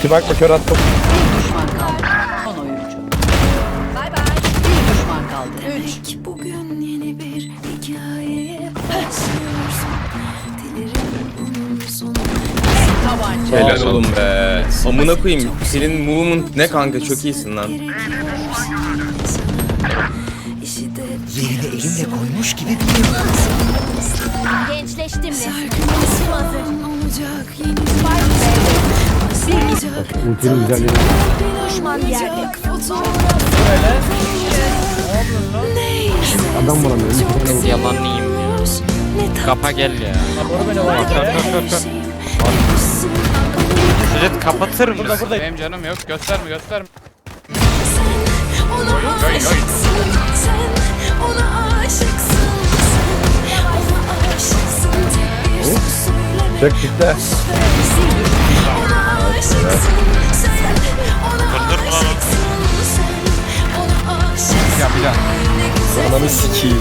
Ulti bakma kör attım. Bir düşman kaldı. Son oyuncu. Bay bay. Bir düşman kaldı. Üç. Demek bugün yeni bir hikayeye başlıyorsun. Dilerim bunun sonu Tabanca. Helal oğlum be. Amına koyayım. Senin movement ne kanka çok iyisin lan. Yerini elimle koymuş gibi biliyorum. Gençleştim mi? sarkmasın olacak bir Ultinin güzel yeri. Düşman yerde. Neyse Adam vuramıyor. Yalanlıyım ya. Kapa gel ya. Şöyle kapatır mısın? Burada burada. Benim canım yok. Gösterme gösterme. Aşıksın sen Ona Ananı sikiyim.